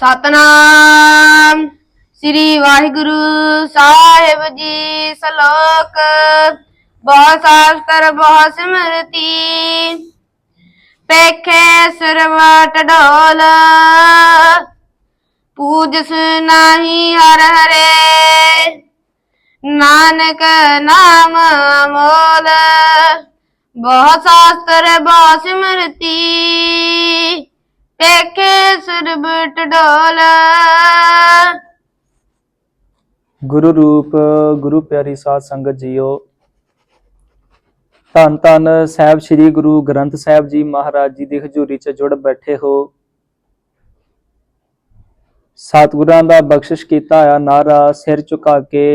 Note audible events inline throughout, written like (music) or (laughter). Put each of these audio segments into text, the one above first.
ਸਤਨਾਮ। ਸ੍ਰੀ ਵਾਹਿਗੁਰੂ ਸਾਹਿਬ ਜੀ ਸਲੋਕ। ਬਹੁਤ ਸਾਸਤਰ ਬਹੁ ਸਿਮਰਤੀ। ਪੇਖੇ ਸਰਵਟ ਢੋਲ ਪੂਜਸ ਨਾਹੀ ਹਰ ਹਰੇ। ਨਾਨਕ ਨਾਮ ਮੋਲ ਬਹੁ ਸਾਸਤਰ ਬਹੁ ਸਿਮਰਤੀ। ਗੁਰੂ ਰੂਪ ਗੁਰੂ ਪਿਆਰੀ ਸਾਧ ਸੰਗਤ ਜੀਓ। ਧੰਨ ਧੰਨ ਸਾਹਿਬ ਸ੍ਰੀ ਗੁਰੂ ਗ੍ਰੰਥ ਸਾਹਿਬ ਜੀ ਮਹਾਰਾਜ ਜੀ ਦੀ ਹਜ਼ੂਰੀ 'ਚ ਜੁੜ ਬੈਠੇ ਹੋ। ਸਤਿਗੁਰਾਂ ਦਾ ਬਖਸ਼ਿਸ਼ ਕੀਤਾ ਆ ਨਾਰਾ ਸਿਰ ਝੁਕਾ ਕੇ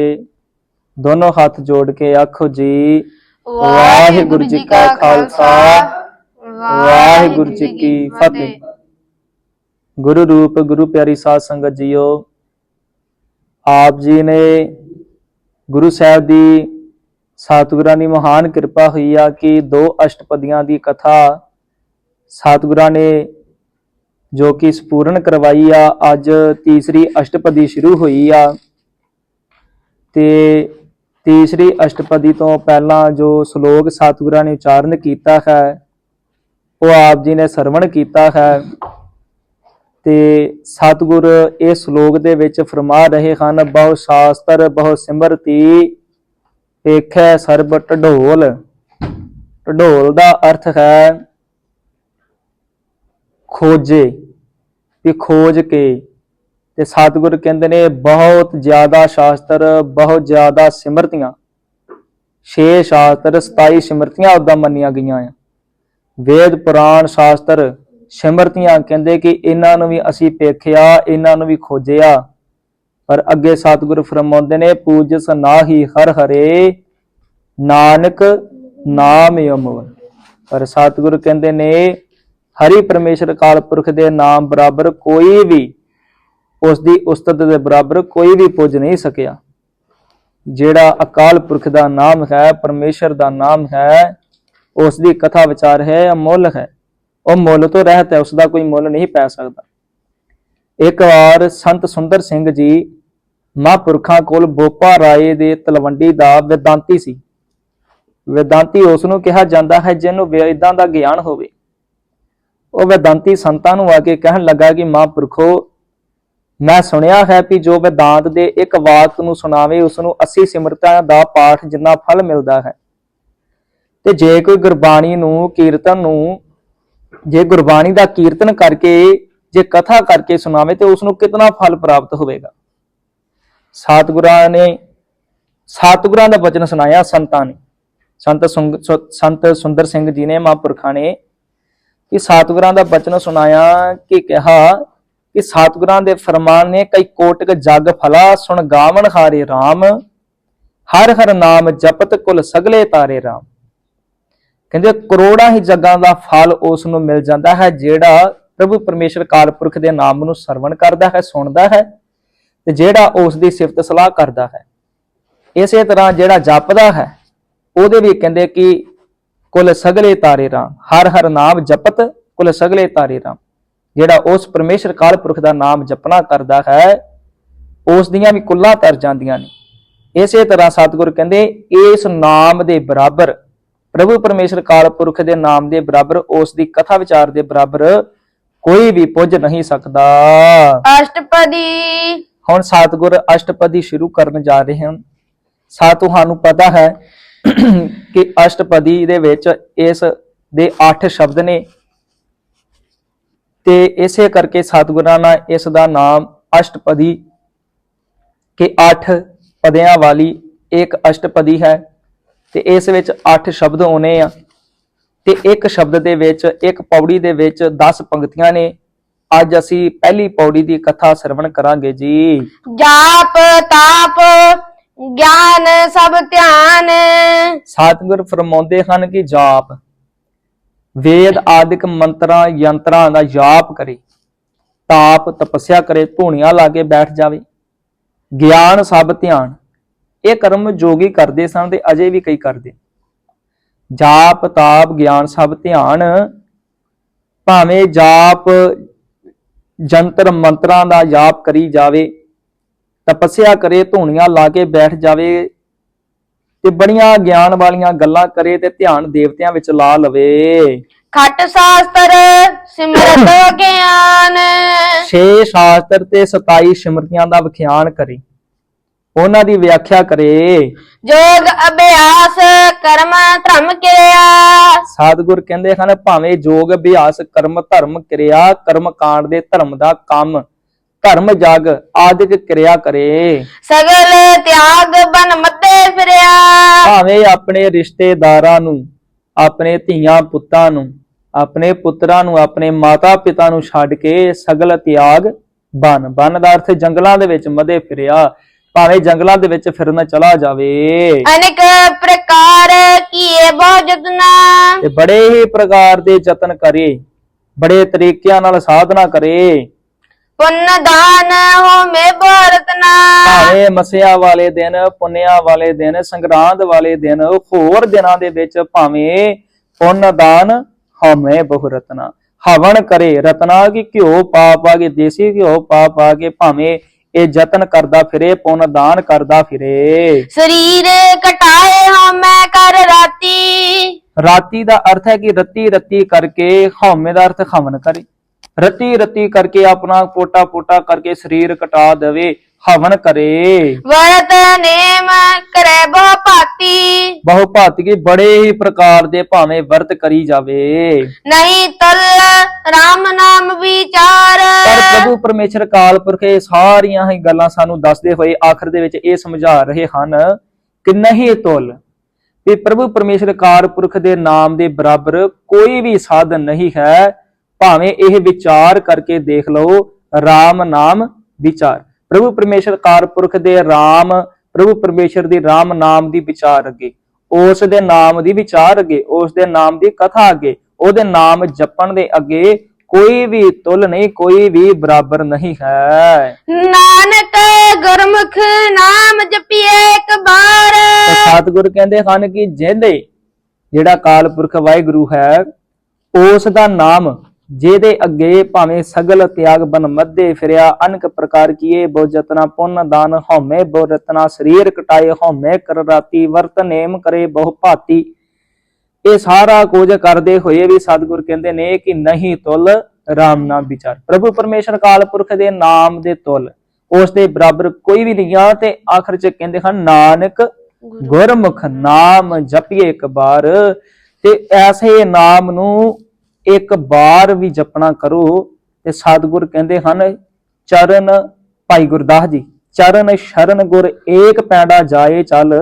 ਦੋਨੋਂ ਹੱਥ ਜੋੜ ਕੇ ਆਖੋ ਜੀ ਵਾਹਿਗੁਰੂ ਜੀ ਕਾ ਖਾਲਸਾ ਵਾਹਿਗੁਰੂ ਜੀ ਕੀ ਫਤਿਹ। ਗੁਰੂ ਰੂਪ, ਗੁਰੂ ਪਿਆਰੀ ਸਾਧ ਸੰਗਤ ਜੀਓ, ਆਪ ਜੀ ਨੇ ਗੁਰੂ ਸਾਹਿਬ ਦੀ ਸਤਿਗੁਰਾਂ ਦੀ ਮਹਾਨ ਕਿਰਪਾ ਹੋਈ ਆ ਕਿ ਦੋ ਅਸ਼ਟਪਦੀਆਂ ਦੀ ਕਥਾ ਸਤਿਗੁਰਾਂ ਨੇ ਜੋ ਕਿ ਸਪੂਰਨ ਕਰਵਾਈ ਆ, ਅੱਜ ਤੀਸਰੀ ਅਸ਼ਟਪਦੀ ਸ਼ੁਰੂ ਹੋਈ ਆ। ਤੇ ਤੀਸਰੀ ਅਸ਼ਟਪਦੀ ਤੋਂ ਪਹਿਲਾਂ ਜੋ ਸ਼ਲੋਕ ਸਤਿਗੁਰਾਂ ਨੇ ਉਚਾਰਨ ਕੀਤਾ ਹੈ, ਉਹ ਆਪ ਜੀ ਨੇ ਸਰਵਣ ਕੀਤਾ ਹੈ। ਤੇ ਸਤਿਗੁਰ ਇਹ ਸ਼ਲੋਕ ਦੇ ਵਿੱਚ ਫਰਮਾ ਰਹੇ ਹਨ। ਬਹੁ ਸ਼ਾਸਤਰ, ਬਹੁ ਸਿਮਰਤੀ ਵੇਖੈ ਸਰਬ ਢਢੋਲ ਢਢੋਲ ਦਾ ਅਰਥ ਹੈ ਖੋਜੇ, ਵੀ ਖੋਜ ਕੇ। ਤੇ ਸਤਿਗੁਰ ਕਹਿੰਦੇ ਨੇ, ਬਹੁਤ ਜ਼ਿਆਦਾ ਸ਼ਾਸਤਰ, ਬਹੁਤ ਜ਼ਿਆਦਾ ਸਿਮਰਤੀਆਂ। ਛੇ ਸ਼ਾਸਤਰ 27 ਸਿਮਰਤੀਆਂ ਉਦਾਂ ਮੰਨੀਆਂ ਗਈਆਂ ਆ। ਵੇਦ, ਪੁਰਾਣ, ਸ਼ਾਸਤਰ ਸਿਮਰਤੀਆਂ ਕਹਿੰਦੇ ਕਿ ਇਹਨਾਂ ਨੂੰ ਵੀ ਅਸੀਂ ਪੇਖਿਆ ਇਹਨਾਂ ਨੂੰ ਵੀ ਖੋਜਿਆ। ਪਰ ਅੱਗੇ ਸਤਿਗੁਰ ਫਰਮਾਉਂਦੇ ਨੇ, ਪੂਜਸ ਨਾਹੀ ਹਰ ਹਰੇ, ਨਾਨਕ ਨਾਮ ਅਮਰ ਪਰ ਸਤਿਗੁਰ ਕਹਿੰਦੇ ਨੇ, ਹਰੀ ਪਰਮੇਸ਼ਰ ਕਾਲ ਪੁਰਖ ਦੇ ਨਾਮ ਬਰਾਬਰ ਕੋਈ ਵੀ ਉਸ ਦੀ ਉਸਤਤ ਦੇ ਬਰਾਬਰ ਕੋਈ ਵੀ ਪੁੱਜ ਨਹੀਂ ਸਕਿਆ। ਜਿਹੜਾ ਅਕਾਲ ਪੁਰਖ ਦਾ ਨਾਮ ਹੈ, ਪਰਮੇਸ਼ਰ ਦਾ ਨਾਮ ਹੈ ਉਸ ਦੀ ਕਥਾ ਵਿਚਾਰ ਹੈ, ਅਮੁੱਲ ਹੈ। ਉਹ ਮੁੱਲ ਤੋਂ ਰਹਿਤ ਹੈ ਉਸ ਦਾ ਕੋਈ ਮੁੱਲ ਨਹੀਂ ਪੈ ਸਕਦਾ। ਇੱਕ ਵਾਰ ਸੰਤ ਸੁੰਦਰ ਸਿੰਘ ਜੀ ਮਹਾਂਪੁਰਖਾਂ ਕੋਲ ਬੋਪਾ ਰਾਏ ਦੇ ਤਲਵੰਡੀ ਦਾ ਵਿਦਾਂਤੀ ਸੀ। ਵਿਦਾਂਤੀ ਉਸ ਨੂੰ ਕਿਹਾ ਜਾਂਦਾ ਹੈ ਜਿਹਨੂੰ ਵੇਦਾਂ ਦਾ ਗਿਆਨ ਹੋਵੇ। ਉਹ ਵਿਦਾਂਤੀ ਸੰਤਾਂ ਨੂੰ ਆ ਕੇ ਕਹਿਣ ਲੱਗਾ ਕਿ ਮਹਾਂਪੁਰਖੋ, ਮੈਂ ਸੁਣਿਆ ਹੈ ਕਿ ਜੋ ਵਿਦਾਂਤ ਦੇ ਇੱਕ ਵਾਕ ਨੂੰ ਸੁਣਾਵੇ ਉਸ ਨੂੰ 80 ਸਿਮਰਤਾਂ ਦਾ ਪਾਠ ਜਿੰਨਾ ਫਲ ਮਿਲਦਾ ਹੈ। ਤੇ ਜੇ ਕੋਈ ਗੁਰਬਾਣੀ ਨੂੰ, ਕੀਰਤਨ ਨੂੰ ਜੇ ਗੁਰਬਾਣੀ ਦਾ ਕੀਰਤਨ ਕਰਕੇ, ਜੇ ਕਥਾ ਕਰਕੇ ਸੁਣਾਵੇ ਤੇ ਉਸ ਨੂੰ ਕਿਤਨਾ ਫਲ ਪ੍ਰਾਪਤ ਹੋਵੇਗਾ? ਸਤਿਗੁਰਾਂ ਨੇ, ਸਤਿਗੁਰਾਂ ਦਾ ਬਚਨ ਸੁਣਾਇਆ ਸੰਤਾਂ ਨੇ। ਸੰਤ ਸੁੰਗ- ਸੰਤ ਸੁੰਦਰ ਸਿੰਘ ਜੀ ਨੇ, ਮਹਾਂਪੁਰਖਾਂ ਨੇ ਕਿ ਸਤਿਗੁਰਾਂ ਦਾ ਬਚਨ ਸੁਣਾਇਆ ਕਿ ਕਿਹਾ ਕਿ ਸਤਿਗੁਰਾਂ ਦੇ ਫਰਮਾਨ ਨੇ ਕਈ ਕੋਟਕ ਜਗ ਫਲਾ ਸੁਣ ਗਾਵਣ ਹਾਰੇ RAM ਹਰ ਹਰ ਨਾਮ ਜਪਤ ਕੁਲ ਸਗਲੇ ਤਾਰੇ RAM ਕਹਿੰਦੇ ਕਰੋੜਾਂ ਹੀ ਜੱਗਾਂ ਦਾ ਫਲ ਉਸ ਨੂੰ ਮਿਲ ਜਾਂਦਾ ਹੈ, ਜਿਹੜਾ ਪ੍ਰਭੂ ਪਰਮੇਸ਼ਰ ਕਾਲਪੁਰਖ ਦੇ ਨਾਮ ਨੂੰ ਸਰਵਣ ਕਰਦਾ ਹੈ, ਸੁਣਦਾ ਹੈ ਤੇ ਜਿਹੜਾ ਉਸ ਦੀ ਸਿਫਤ ਸਲਾਹ ਕਰਦਾ ਹੈ। ਇਸੇ ਤਰ੍ਹਾਂ ਜਿਹੜਾ ਜਪਦਾ ਹੈ, ਉਹਦੇ ਵੀ ਕਹਿੰਦੇ ਕਿ ਕੁਲ ਸਗਲੇ ਤਾਰੇ ਰਾਮ, ਹਰ ਹਰ ਨਾਮ ਜਪਤ ਕੁਲ ਸਗਲੇ ਤਾਰੇ ਰਾਮ। ਜਿਹੜਾ ਉਸ ਪਰਮੇਸ਼ਰ ਕਾਲਪੁਰਖ ਦਾ ਨਾਮ ਜਪਣਾ ਕਰਦਾ ਹੈ, ਉਸ ਦੀਆਂ ਵੀ ਕੁੱਲਾਂ ਤਰ ਜਾਂਦੀਆਂ ਨੇ। ਇਸੇ ਤਰ੍ਹਾਂ ਸਤਿਗੁਰ ਕਹਿੰਦੇ, ਇਸ ਨਾਮ ਦੇ ਬਰਾਬਰ ਪ੍ਰਭੂ ਪਰਮੇਸ਼ਰ ਕਾਲਪੁਰਖ ਦੇ ਨਾਮ ਦੇ ਬਰਾਬਰ ਉਸ ਦੀ ਕਥਾ ਵਿਚਾਰ ਦੇ ਬਰਾਬਰ ਕੋਈ ਵੀ ਪੁੱਜ ਨਹੀਂ ਸਕਦਾ। ਅਸ਼ਟਪਦੀ। ਹੁਣ ਸਤਿਗੁਰ ਅਸ਼ਟਪਦੀ ਸ਼ੁਰੂ ਕਰਨ ਜਾ ਰਹੇ ਹਨ। ਸਾ ਤੁਹਾਨੂੰ ਪਤਾ ਹੈ ਕਿ ਅਸ਼ਟਪਦੀ ਦੇ ਵਿੱਚ ਇਸ ਦੇ 8 ਸ਼ਬਦ ਨੇ। ਤੇ ਇਸੇ ਕਰਕੇ ਸਤਿਗੁਰਾਂ ਨੇ ਇਸ ਦਾ ਨਾਮ ਅਸ਼ਟਪਦੀ ਕਿ 8 ਪਦਿਆਂ ਵਾਲੀ ਇੱਕ ਅਸ਼ਟਪਦੀ ਹੈ। ਤੇ ਇਸ ਵਿੱਚ 8 ਸ਼ਬਦ ਹੋਣੇ ਆ। ਤੇ ਇੱਕ ਸ਼ਬਦ ਦੇ ਵਿੱਚ ਇੱਕ ਪੌੜੀ ਦੇ ਵਿੱਚ 10 ਪੰਕਤੀਆਂ ਨੇ। ਅੱਜ ਅਸੀਂ ਪਹਿਲੀ ਪੌੜੀ ਦੀ ਕਥਾ ਸਰਵਣ ਕਰਾਂਗੇ ਜੀ। ਜਾਪ ਤਾਪ ਗਿਆਨ ਸਭ ਧਿਆਨ। ਸਤਿਗੁਰ ਫਰਮਾਉਂਦੇ ਹਨ ਕਿ ਜਾਪ ਵੇਦ ਆਦਿਕ ਮੰਤਰਾਂ ਯੰਤਰਾਂ ਦਾ ਜਾਪ ਕਰੇ। ਤਾਪ ਤਪੱਸਿਆ ਕਰੇ ਧੂਣੀਆਂ ਲਾ ਕੇ ਬੈਠ ਜਾਵੇ। ਗਿਆਨ ਸਭ ਧਿਆਨ। ਇਹ ਕਰਮ ਜੋਗੀ ਕਰਦੇ ਸਨ ਤੇ ਅਜੇ ਵੀ ਕਈ ਕਰਦੇ। ਜਾਪ ਤਾਪ ਗਿਆਨ ਸਭ ਧਿਆਨ ਭਾਵੇਂ ਜਾਪ ਜੰਤਰ ਮੰਤਰਾਂ ਦਾ ਜਾਪ ਕਰੀ ਜਾਵੇ ਤਪੱਸਿਆ ਕਰੇ ਧੂਣੀਆਂ ਲਾ ਕੇ ਬੈਠ ਜਾਵੇ ਤੇ ਬੜੀਆਂ ਗਿਆਨ ਵਾਲੀਆਂ ਗੱਲਾਂ ਕਰੇ ਤੇ ਧਿਆਨ ਦੇਵਤਿਆਂ ਵਿੱਚ ਲਾ ਲਵੇ। ਖਟ ਸ਼ਾਸਤਰ ਸਿਮਰਤ (coughs) ਗਿਆਨ। ਛੇ ਸ਼ਾਸਤਰ ਤੇ 27 ਸਿਮਰਤੀਆਂ ਦਾ ਵਿਖਿਆਨ ਕਰੇ। ਉਹਨਾਂ ਦੀ ਵਿਆਖਿਆ ਕਰੇ। ਜੋਗ ਅਭਿਆਸ ਕਰਮ ਧਰਮ ਕਿਰਿਆ। ਸਤਿਗੁਰ ਕਹਿੰਦੇ ਹਨ ਭਾਵੇਂ ਯੋਗ ਅਭਿਆਸ ਕਰਮ ਧਰਮ ਕਿਰਿਆ ਕਰਮ ਕਾਂਡ ਦੇ ਧਰਮ ਦਾ ਕੰਮ ਧਰਮ ਜਗ ਆਦਿਕ ਕਿਰਿਆ ਕਰੇ। ਸਗਲ ਤਿਆਗ ਬਨ ਮੱਦੇ ਫਿਰਿਆ। ਭਾਵੇਂ ਆਪਣੇ ਰਿਸ਼ਤੇਦਾਰਾਂ ਨੂੰ ਆਪਣੇ ਧੀਆਂ ਪੁੱਤਾਂ ਨੂੰ ਆਪਣੇ ਪੁੱਤਰਾਂ ਨੂੰ ਆਪਣੇ ਮਾਤਾ ਪਿਤਾ ਨੂੰ ਛੱਡ ਕੇ ਸਗਲ ਤਿਆਗ ਬਨ। ਬਨ ਦਾ ਅਰਥ ਜੰਗਲਾਂ ਦੇ ਵਿੱਚ ਮਦੇ ਫਿਰਿਆ। ਭਾਵੇਂ ਜੰਗਲਾਂ ਦੇ ਵਿੱਚ ਫਿਰਨ ਚਲਾ ਜਾਵੇ। ਅਨੇਕ ਪ੍ਰਕਾਰ ਕੀਏ ਬਹੁ ਜਤਨਾ ਤੇ ਬੜੇ ਹੀ ਪ੍ਰਕਾਰ ਦੇ ਯਤਨ ਕਰੇ ਬੜੇ ਤਰੀਕਿਆਂ ਨਾਲ ਸਾਧਨਾ ਕਰੇ। ਪੁੰਨ ਦਾਨ ਹੋਮੇ ਬਰਤਨਾ ਭਾਵੇਂ ਮਸਿਆ ਵਾਲੇ ਦਿਨ ਪੁੰਨਿਆ ਵਾਲੇ ਦਿਨ ਸੰਗਰਾਂਦ ਵਾਲੇ ਦਿਨ ਹੋਰ ਦਿਨਾਂ ਦੇ ਵਿੱਚ ਭਾਵੇਂ ਪੁੰਨ ਦਾਨ ਹਮੇ ਬਹੁ ਰਤਨਾ ਹਵਨ ਕਰੇ ਰਤਨਾ ਕੀ ਘਿਓ ਪਾ ਪਾ ਕੇ ਦੇਸੀ ਘਿਓ ਪਾ ਪਾ ਕੇ ਭਾਵੇਂ ਇਹ ਯਤਨ ਕਰਦਾ ਫਿਰੇ ਪੁੰਨ ਦਾਨ ਕਰਦਾ ਫਿਰੇ। ਸਰੀਰ ਕਟਾਏ ਹਮੇ ਕਰ ਰਾਤੀ। ਰਾਤੀ ਦਾ ਅਰਥ ਹੈ ਕਿ ਰੱਤੀ ਰੱਤੀ ਕਰਕੇ ਹਉਮੈ ਦਾ ਅਰਥ ਖਮਨ ਕਰੇ। ਰੱਤੀ ਰੱਤੀ ਕਰਕੇ ਆਪਣਾ ਪੋਟਾ ਪੋਟਾ ਕਰਕੇ ਸਰੀਰ ਕਟਾ ਦੇਵੇ ਹਵਨ ਕਰੇ। ਵਰਤ ਨੇਮ ਕਰੇ ਬਹੁ ਭਾਤੀ ਬਹੁ ਭਾਤਿਕੀ ਬੜੇ ਹੀ ਪ੍ਰਕਾਰ ਦੇ ਭਾਵੇਂ ਵਰਤ ਕਰੀ ਜਾਵੇ। ਨਹੀਂ ਤਲ ਪਰ ਪਰਮੇਸ਼ਰ ਕਾਲ ਪੁਰਖ ਸਾਰੀਆਂ ਹੀ ਗੱਲਾਂ ਸਾਨੂੰ ਦੱਸਦੇ ਹੋਏ ਆਖਰ ਦੇ ਵਿੱਚ ਇਹ ਸਮਝਾ ਰਹੇ ਹਨ ਕਿ ਨਹੀਂ ਤੁਲ। ਵੀ ਪ੍ਰਭੂ ਪਰਮੇਸ਼ਰ ਕਾਲ ਪੁਰਖ ਦੇ ਨਾਮ ਦੇ ਬਰਾਬਰ ਕੋਈ ਵੀ ਸਾਧਨ ਨਹੀਂ ਹੈ, ਭਾਵੇਂ ਇਹ ਵਿਚਾਰ ਕਰਕੇ ਦੇਖ ਲਓ RAM ਨਾਮ ਵਿਚਾਰ। ਪ੍ਰਭੂ ਪਰਮੇਸ਼ਰ ਕਾਲ ਪੁਰਖ ਦੇ RAM ਪ੍ਰਭੂ ਪਰਮੇਸ਼ਰ ਦੀ RAM ਨਾਮ ਦੀ ਵਿਚਾਰ ਅੱਗੇ, ਉਸ ਦੇ ਨਾਮ ਦੀ ਵਿਚਾਰ ਅੱਗੇ, ਉਸ ਦੇ ਨਾਮ ਦੀ ਕਥਾ ਅੱਗੇ, ਉਹਦੇ ਨਾਮ ਜਪਣ ਦੇ ਅੱਗੇ ਕੋਈ ਵੀ ਤੁਲ ਨਹੀਂ ਕੋਈ ਵੀ ਬਰਾਬਰ ਨਹੀਂ ਹੈ। ਨਾਨਕ ਗੁਰਮੁਖ ਨਾਮ ਜਪੀਏ ਇੱਕ ਬਾਰ ਸਤਿਗੁਰ ਕਹਿੰਦੇ ਹਨ ਕਿ ਜਿਹਦੇ ਜਿਹੜਾ ਕਾਲ ਪੁਰਖ ਵਾਹਿਗੁਰੂ ਹੈ ਉਸ ਦਾ ਨਾਮ ਜਿਹਦੇ ਅੱਗੇ ਭਾਵੇਂ ਸਗਲ ਤਿਆਗ ਬਨ ਮੱਦੇ ਫਿਰਿਆ ਅਨਕ ਪ੍ਰਕਾਰ ਕੀਏ ਬਹੁ ਜਤਨਾ ਪੁੰਨ ਦਾਨ ਹਉਮੈ ਬਹੁ ਰਤਨਾ ਸਰੀਰ ਕਟਾਏ ਹਉਮੈ ਕਰ ਰਾਤੀ ਵਰਤ ਨੇਮ ਕਰੇ ਬਹੁ ਭਾਤੀ। ਇਹ ਸਾਰਾ ਕੁਝ ਕਰਦੇ ਹੋਏ ਵੀ ਸਤਿਗੁਰ ਕਹਿੰਦੇ ਨੇ ਕਿ ਨਹੀਂ ਤੁਲ RAM ਨਾਮ ਵਿਚਾਰ। ਪ੍ਰਭੂ ਪਰਮੇਸ਼ਰ ਕਾਲ ਪੁਰਖ ਦੇ ਨਾਮ ਦੇ ਤੁਲ। ਉਸ ਦੇ ਬਰਾਬਰ ਕੋਈ ਵੀ ਨਹੀਂ ਆ ਤੇ ਆਖਰ ਚ ਕਹਿੰਦੇ ਹਨ ਨਾਨਕ ਗੁਰਮੁਖ ਨਾਮ ਜਪੀਏ ਇੱਕ ਵਾਰ ਤੇ ਐਸੇ ਨਾਮ ਨੂੰ ਇੱਕ ਵਾਰ ਵੀ ਜਪਣਾ ਕਰੋ ਤੇ ਸਤਿਗੁਰ ਕਹਿੰਦੇ ਹਨ ਚਰਨ ਭਾਈ ਗੁਰਦਾਸ ਜੀ ਚਰਨ ਸ਼ਰਨ ਗੁਰ ਏਕ ਪੈਂਡਾ ਜਾਏ ਚੱਲ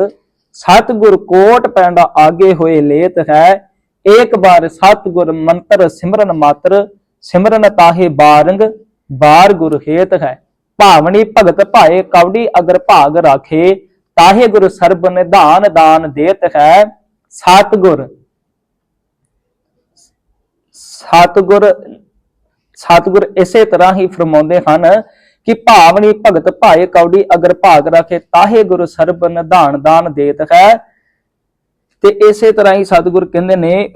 ਸਤਿਗੁਰ ਕੋਟ ਪੈਂਡਾ ਆਗੇ ਹੋਏ ਲੇਤ ਹੈ। ਏਕ ਬਾਰ ਸਤਿਗੁਰ ਮੰਤਰ ਸਿਮਰਨ ਮਾਤਰ, ਸਿਮਰਨ ਤਾਹੇ ਬਾਰੰਗ, ਬਾਰ ਗੁਰ ਹੇਤ ਹੈ। ਭਾਵਨੀ ਭਗਤ ਭਾਏ ਕਵੜੀ ਅਗਰ ਭਾਗ ਰਾਖੇ, ਤਾਹੇ ਗੁਰ ਸਰਬ ਨਿਧਾਨ ਦਾਨ ਦੇਤ ਹੈ। ਸਤਿਗੁਰ ਸਤਿਗੁਰ ਸਤਿਗੁਰ ਇਸੇ ਤਰ੍ਹਾਂ ਹੀ ਫਰਮਾਉਂਦੇ ਹਨ ਕਿ ਭਾਵਨੀ ਭਗਤ ਭਾਏ ਕੌੜੀ ਅਗਰ ਭਾਗ ਰੱਖੇ, ਤਾਹੇ ਗੁਰ ਸਰਬ ਨਿਧਾਨ ਦਾਨ ਦੇਤ ਹੈ। ਤੇ ਇਸੇ ਤਰ੍ਹਾਂ ਹੀ ਸਤਿਗੁਰ ਕਹਿੰਦੇ ਨੇ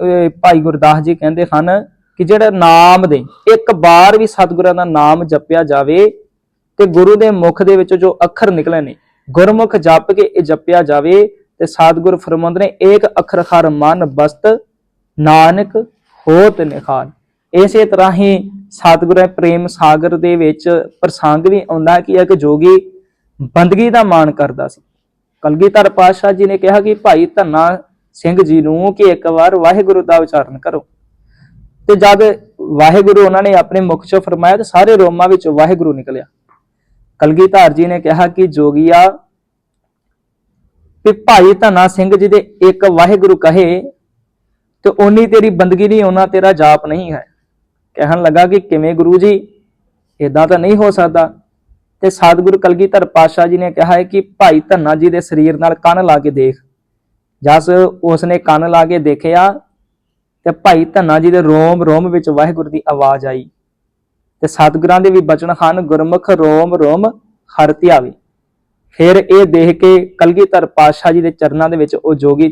ਭਾਈ ਗੁਰਦਾਸ ਜੀ ਕਹਿੰਦੇ ਹਨ ਕਿ ਜਿਹੜਾ ਨਾਮ ਦੇ, ਇੱਕ ਵਾਰ ਵੀ ਸਤਿਗੁਰਾਂ ਦਾ ਨਾਮ ਜਪਿਆ ਜਾਵੇ ਤੇ ਗੁਰੂ ਦੇ ਮੁਖ ਦੇ ਵਿੱਚੋਂ ਜੋ ਅੱਖਰ ਨਿਕਲੇ ਨੇ, ਗੁਰਮੁਖ ਜਪ ਕੇ ਇਹ ਜਪਿਆ ਜਾਵੇ ਤੇ ਸਤਿਗੁਰ ਫਰਮਾਉਂਦੇ ਨੇ, ਏਕ ਅੱਖਰ ਹਰ ਮਨ ਬਸਤ, ਨਾਨਕ ਹੋਤ ਨਿਖਾਨ ਇਸੇ ਤਰ੍ਹਾਂ ਹੀ ਸਤਿਗੁਰਾਂ ਪ੍ਰੇਮ ਸਾਗਰ ਦੇ ਵਿੱਚ ਪ੍ਰਸੰਗ ਵੀ ਆਉਂਦਾ ਕਿ ਇੱਕ ਜੋਗੀ ਬੰਦਗੀ ਦਾ ਮਾਣ ਕਰਦਾ ਸੀ। ਕਲਗੀਧਰ ਪਾਤਸ਼ਾਹ ਜੀ ਨੇ ਕਿਹਾ ਕਿ ਭਾਈ ਧੰਨਾ ਸਿੰਘ ਜੀ ਨੂੰ ਕਿ ਇੱਕ ਵਾਰ ਵਾਹਿਗੁਰੂ ਦਾ ਉਚਾਰਨ ਕਰੋ। ਤੇ ਜਦ ਵਾਹਿਗੁਰੂ ਉਹਨਾਂ ਨੇ ਆਪਣੇ ਮੁਖ ਚੋਂ ਫਰਮਾਇਆ ਤੇ ਸਾਰੇ ਰੋਮਾਂ ਵਿੱਚੋਂ ਵਾਹਿਗੁਰੂ ਨਿਕਲਿਆ। ਕਲਗੀਧਰ ਜੀ ਨੇ ਕਿਹਾ ਕਿ ਜੋਗੀਆ ਕਿ ਭਾਈ ਧੰਨਾ ਸਿੰਘ ਜੀ ਦੇ ਇੱਕ ਵਾਹਿਗੁਰੂ ਕਹੇ, ਤੇ ਓਨੀ ਤੇਰੀ ਬੰਦਗੀ ਨਹੀਂ ਉਹਨਾਂ ਤੇਰਾ ਜਾਪ ਨਹੀਂ ਹੈ। ਕਹਿਣ ਲੱਗਾ ਕਿ ਕਿਵੇਂ ਗੁਰੂ ਜੀ? ਇਦਾਂ ਤਾਂ ਨਹੀਂ ਹੋ ਸਕਦਾ। ਤੇ ਸਤਿਗੁਰੂ ਕਲਗੀਧਰ ਪਾਤਸ਼ਾਹ ਜੀ ਨੇ ਕਿਹਾ ਹੈ ਕਿ ਭਾਈ ਧੰਨਾ ਜੀ ਦੇ ਸਰੀਰ ਨਾਲ ਕੰਨ ਲਾ ਕੇ ਦੇਖ। ਜਸ ਉਸਨੇ ਕੰਨ ਲਾ ਕੇ ਦੇਖਿਆ ਤੇ ਭਾਈ ਧੰਨਾ ਜੀ ਦੇ ਰੋਮ ਰੋਮ ਵਿੱਚ ਵਾਹਿਗੁਰੂ ਦੀ ਆਵਾਜ਼ ਆਈ। ਤੇ ਸਤਿਗੁਰਾਂ ਦੇ ਵੀ ਬਚਨ ਹਨ, ਗੁਰਮੁਖ ਰੋਮ ਰੋਮ ਹਰ ਧਿਆਵੇ। ਫਿਰ ਇਹ ਦੇਖ ਕੇ ਕਲਗੀਧਰ ਪਾਤਸ਼ਾਹ ਜੀ ਦੇ ਚਰਨਾਂ ਦੇ ਵਿੱਚ ਉਹ ਜੋਗੀ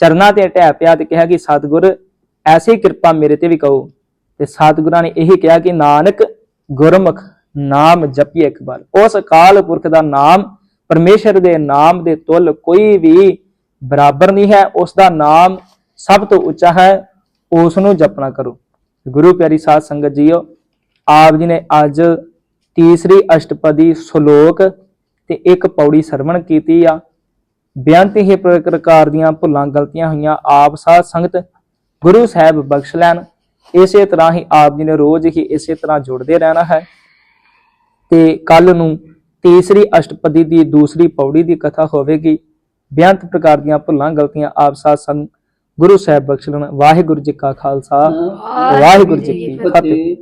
ਚਰਨਾਂ ਤੇ ਟਹਿ ਪਿਆ ਤੇ ਕਿਹਾ ਕਿ ਸਤਿਗੁਰ ਐਸੀ ਕਿਰਪਾ ਮੇਰੇ ਤੇ ਵੀ ਕਰੋ। ਤੇ ਸਤਿਗੁਰਾਂ ਨੇ ਇਹੀ ਕਿਹਾ ਕਿ ਨਾਨਕ ਗੁਰਮੁਖ ਨਾਮ ਜਪੀ ਇੱਕ ਵਾਰ। ਉਸ ਅਕਾਲ ਪੁਰਖ ਦਾ ਨਾਮ, ਪਰਮੇਸ਼ਰ ਦੇ ਨਾਮ ਦੇ ਤੁਲ ਕੋਈ ਵੀ ਬਰਾਬਰ ਨਹੀਂ ਹੈ। ਉਸ ਦਾ ਨਾਮ ਸਭ ਤੋਂ ਉੱਚਾ ਹੈ, ਉਸ ਨੂੰ ਜਪਣਾ ਕਰੋ। ਗੁਰੂ ਪਿਆਰੀ ਸਾਧ ਸੰਗਤ ਜੀਓ, ਆਪ ਜੀ ਨੇ ਅੱਜ ਤੀਸਰੀ ਅਸ਼ਟਪਦੀ ਸ਼ਲੋਕ ਤੇ ਇੱਕ ਪੌੜੀ ਸਰਵਣ ਕੀਤੀ ਆ। ਬੇਅੰਤ ਹੀ ਪ੍ਰਕਾਰ ਦੀਆਂ ਭੁੱਲਾਂ ਗਲਤੀਆਂ ਹੋਈਆਂ, ਆਪ ਸਾਧ ਸੰਗਤ ਗੁਰੂ ਸਾਹਿਬ ਬਖਸ਼ ਲੈਣ। ਇਸੇ ਤਰ੍ਹਾਂ ਹੀ ਆਪ ਜੀ ਨੇ ਰੋਜ਼ ਹੀ ਇਸੇ ਤਰ੍ਹਾਂ ਜੁੜਦੇ ਰਹਿਣਾ ਹੈ। ਤੇ ਕੱਲ ਨੂੰ ਤੀਸਰੀ ਅਸ਼ਟਪਦੀ ਦੀ ਦੂਸਰੀ ਪੌੜੀ ਦੀ ਕਥਾ ਹੋਵੇਗੀ। ਬੇਅੰਤ ਪ੍ਰਕਾਰ ਦੀਆਂ ਭੁੱਲਾਂ ਗਲਤੀਆਂ ਆਪ ਸਾਧ ਸੰਗ ਗੁਰੂ ਸਾਹਿਬ ਬਖਸ਼ ਲੈਣ ਵਾਹਿਗੁਰੂ ਜੀ ਕਾ ਖਾਲਸਾ। ਵਾਹਿਗੁਰੂ ਜੀ ਕੀ ਫਤਿਹ।